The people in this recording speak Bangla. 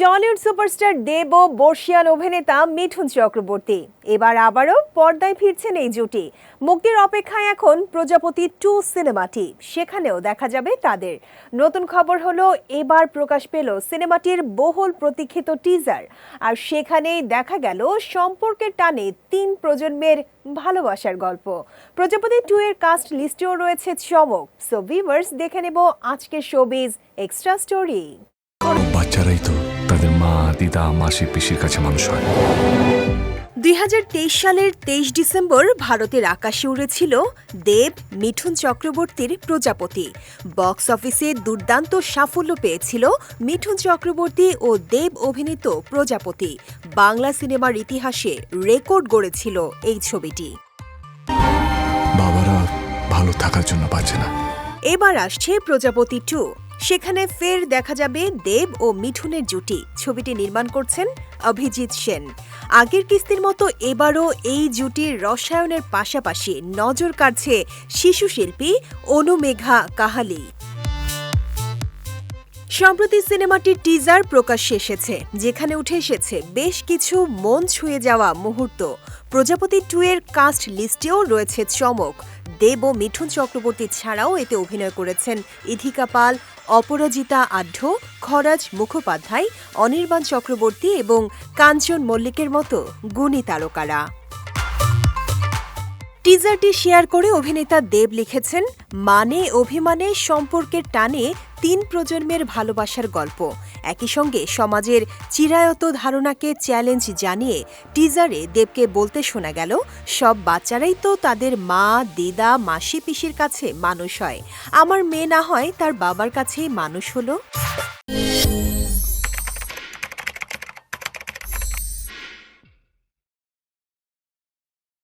টলিউড সুপারস্টার দেব ও বর্ষিয়ান অভিনেতা মিঠুন চক্রবর্তী। এবার আবারও পর্দায় ফিরছেন এই জুটি। মুক্তির অপেক্ষায় এখন প্রজাপতি টু সিনেমাটি। সেখানেও দেখা যাবে তাদের। নতুন খবর হলো, এবার প্রকাশ পেল সিনেমাটির বহুল প্রতীক্ষিত টিজার আর সেখানেই দেখা গেল সম্পর্কের টানে তিন প্রজন্মের ভালোবাসার গল্প। প্রজাপতি টু এর কাস্ট লিস্টেও রয়েছে চমক। সো ভিভার্স দেখে নেব আজকের শোবিজ এক্সট্রা স্টোরি বাচ্চারাই তো তাদের মা দিদা মাসি পিসির কাছে মানুষ হয়। দুই সালের তেইশ ডিসেম্বর ভারতের আকাশে উড়েছিল দেব মিঠুন চক্রবর্তীর প্রজাপতি। বক্স অফিসে দুর্দান্ত সাফল্য পেয়েছিল মিঠুন চক্রবর্তী ও দেব অভিনীত প্রজাপতি। বাংলা সিনেমার ইতিহাসে রেকর্ড গড়েছিল এই ছবিটি। বাবারা ভালো থাকার জন্য পাচ্ছে না। এবার আসছে প্রজাপতি টু। সেখানে ফের দেখা যাবে দেব ও মিঠুনের জুটি। ছবিটি নির্মাণ করছেন অভিজিৎ সেন। আগের কিস্তির মতো এবারও এই জুটির রসায়নের পাশাপাশি নজর কাড়ছে শিশু শিল্পী অনুমেঘা কাহালি। সম্প্রতি সিনেমাটির টিজার প্রকাশ্যে এসেছে, যেখানে উঠে এসেছে বেশ কিছু মন ছুঁয়ে যাওয়া মুহূর্ত। প্রজাপতি টু এর কাস্ট লিস্টেও রয়েছে চমক। দেব ও মিঠুন চক্রবর্তী ছাড়াও এতে অভিনয় করেছেন ইধিকা পাল, অপরাজিতা আঢ্য, খরাজ মুখোপাধ্যায়, অনির্বাণ চক্রবর্তী এবং কাঞ্চন মল্লিকের মতো গুণী তারকারা। টিজারটি শেয়ার করে অভিনেতা দেব লিখেছেন মানে অভিমানে সম্পর্কের টানে তিন প্রজন্মের ভালোবাসার গল্প। একই সঙ্গে সমাজের চিরায়ত ধারণাকে চ্যালেঞ্জ জানিয়ে টিজারে দেবকে বলতে শোনা গেল, সব বাচ্চারাই তো তাদের মা, দিদা, মাসি, পিসির কাছে মানুষ হয়। আমার মেয়ে না হয় তার বাবার কাছেই মানুষ হলো।